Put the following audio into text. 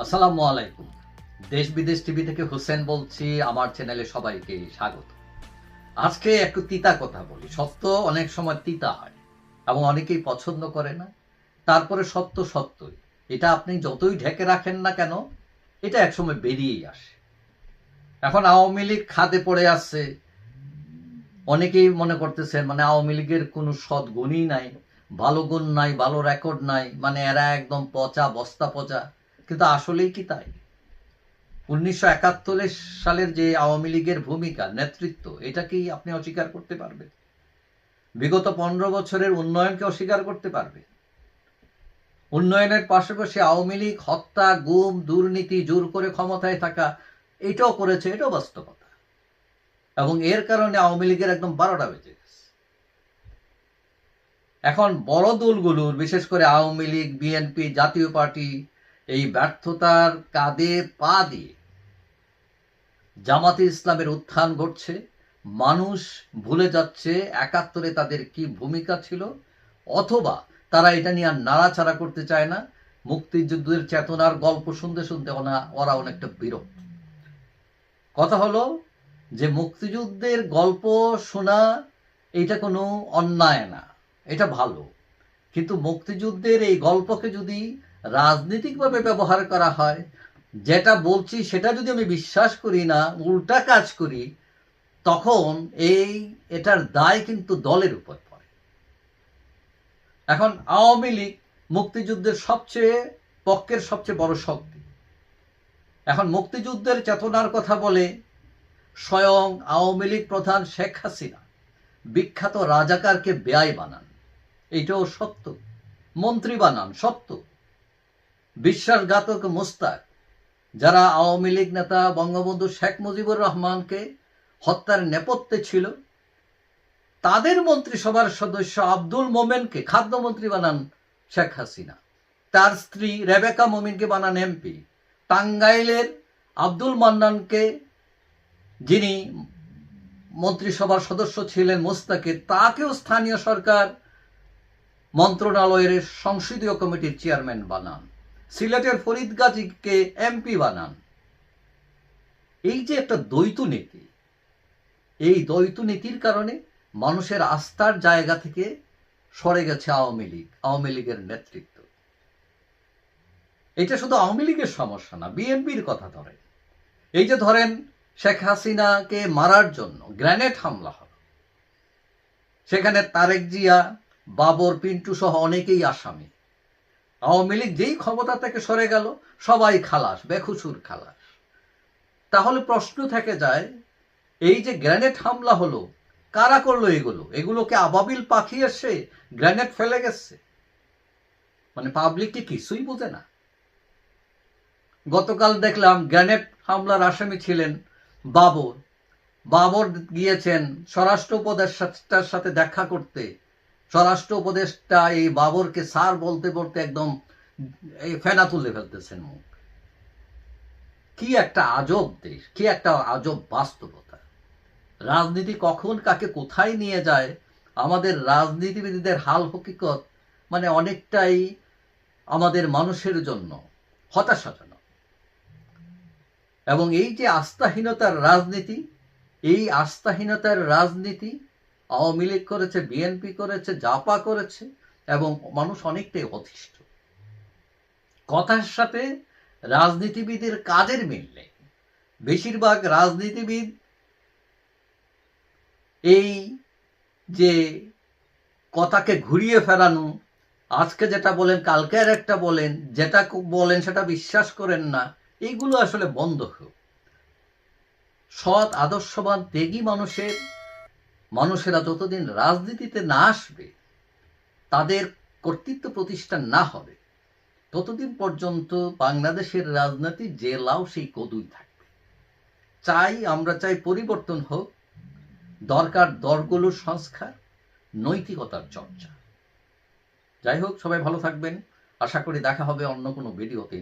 আসসালামু আলাইকুম। দেশ বিদেশ টিভি থেকে হোসেন বলছি, আমার চ্যানেলে সবাইকে স্বাগত। আজকে একটু তিতা কথা বলি। সত্য অনেক সময় তিতা হয় এবং অনেকেই পছন্দ করে না। তারপরে সত্য সত্যই। এটা আপনি যতই ঢেকে রাখেন না কেন, এটা একসময় বেরিয়েই আসে। এখন আওয়ামী লীগ খাদে পড়ে আসছে অনেকেই মনে করতেছেন মানে আওয়ামী লীগের কোনো সৎ গুণই নাই, ভালো গুণ নাই, ভালো রেকর্ড নাই মানে এরা একদম পচা, বস্তা পচা। কিন্তু আসলেই কি তাই? উনিশশো একাত্তর সালের যে আওয়ামী লীগের ভূমিকা, নেতৃত্ব, এটা কি আপনি অস্বীকার করতে পারবেন? বিগত পনেরো বছরের উন্নয়নকে অস্বীকার করতে পারবে উন্নয়নের পাশাপাশি আওয়ামী লীগ হত্যা, গুম, দুর্নীতি, জোর করে ক্ষমতায় থাকা, এটাও করেছে, এটাও বাস্তবতা। এবং এর কারণে আওয়ামী লীগের একদম বারোটা বেজে গেছে। এখন বড় দলগুলোর, বিশেষ করে আওয়ামী লীগ, বিএনপি, জাতীয় পার্টি এই ব্যর্থতার কাঁধে পা দিয়ে জামাতে ইসলামের উত্থান ঘটছে, মানুষ ভুলে যাচ্ছে একাত্তরে তাদের কি ভূমিকা ছিল, অথবা তারা এটা নিয়ে আর নাড়াচাড়া করতে চায় না, মুক্তিযুদ্ধের চেতনার গল্প শুনতে শুনতে ওনা, ওরা অনেকটা বিরক্ত। কথা হলো যে মুক্তিযুদ্ধের গল্প শোনা এটা কোনো অন্যায় না, এটা ভালো। কিন্তু মুক্তিযুদ্ধের এই গল্পকে যদি রাজনৈতিকভাবে ব্যবহার করা হয়। যেটা বলছি, সেটা যদি আমি বিশ্বাস করি না, উল্টা কাজ করি, তখন এই, এটার দায় কিন্তু দলের উপর পড়ে। এখন আওয়ামী লীগ মুক্তিযুদ্ধের সবচেয়ে, পক্ষের সবচেয়ে বড় শক্তি। এখন মুক্তিযুদ্ধের চেতনার কথা বলে, স্বয়ং আওয়ামী লীগ প্রধান শেখ হাসিনা বিখ্যাত রাজাকারকে ব্যয় বানান। এইটাও সত্য। মন্ত্রী বানান, সত্য। বিশ্বাসঘাতক মোস্তাক, যারা আওয়ামী লীগ নেতা বঙ্গবন্ধু শেখ মুজিবুর রহমানকে হত্যার নেপথ্যে ছিল, তাদের মন্ত্রিসভার সদস্য আব্দুল মোমেনকে খাদ্যমন্ত্রী বানান শেখ হাসিনা। তার স্ত্রী রেবেকা মোমিনকে বানান এমপি। টাঙ্গাইলের আব্দুল মান্নানকে, যিনি মন্ত্রিসভার সদস্য ছিলেন মোস্তাকে, তাকেও স্থানীয় সরকার মন্ত্রণালয়ের সংসদীয় কমিটির চেয়ারম্যান বানান। সিলেটের ফরিদ গাজীকে এমপি বানান। এই যে একটা দ্বৈত নীতি, এই দ্বৈত নীতির কারণে মানুষের আস্থার জায়গা থেকে সরে গেছে আওয়ামী লীগ, আওয়ামী লীগের নেতৃত্ব। এটা শুধু আওয়ামী লীগের সমস্যা না, বিএনপির কথা ধরেন। এই যে ধরেন, শেখ হাসিনাকে মারার জন্য গ্রেনেড হামলা হলো। সেখানে তারেক জিয়া, বাবর, পিন্টু সহ অনেকেই আসামি। আওয়ামী লীগ যেই ক্ষমতা থেকে সরে গেল, সবাই খালাস, বেখুসুর খালাস। তাহলে প্রশ্ন থেকে যায়, এই যে গ্রেনেড হামলা হলো, কারা করল এগুলো? এগুলোকে আবাবিল পাখি এসে গ্রেনেড ফেলে গেছে। মানে পাবলিক কি কিছুই বোঝে না। গতকাল দেখলাম গ্রেনেড হামলার আসামি ছিলেন বাবর। বাবর গিয়েছেন স্বরাষ্ট্র উপদেষ্টার সাথে দেখা করতে। স্বরাষ্ট্র উপদেষ্টা এই বাবরকে স্যার বলতে বলতে একদম এই ফেনা তুলে ফেলতেছেন মুখ। কি একটা আজব দেশ, কি একটা আজব বাস্তবতা। রাজনীতি কখন কাকে কোথায় নিয়ে যায়, আমাদের রাজনীতিবিদদের হাল হকিকত মানে অনেকটাই আমাদের মানুষের জন্য হতাশাজনক। এবং এই যে আস্থাহীনতার রাজনীতি, এই আস্থাহীনতার রাজনীতি আওয়ামী লীগ করেছে, বিএনপি করেছে, জাপা করেছে এবং মানুষ অনেকটাই অতিষ্ঠ। কথার সাথে রাজনীতিবিদের কাজের মিল নেই? বেশিরভাগ রাজনীতিবিদ এই যে কথাকে ঘুরিয়ে ফেরানো, আজকে যেটা বলেন, কালকে আর একটা বলেন, যেটা বলেন সেটা বিশ্বাস করেন না এইগুলো আসলে বন্ধ হোক। সৎ আদর্শবান ত্যাগী মানুষের মানুষেরা যতদিন রাজনীতিতে না আসবে, তাদের কর্তৃত্ব প্রতিষ্ঠা না হবে, ততদিন পর্যন্ত বাংলাদেশের রাজনীতি যে লাও সেই কদুই থাকবে। চাই আমরা চাই পরিবর্তন হোক, দরকার দরগুলোর সংস্কার, নৈতিকতার চর্চা। যাই হোক, সবাই ভালো থাকবেন। আশা করি দেখা হবে অন্য কোনো ভিডিওতে।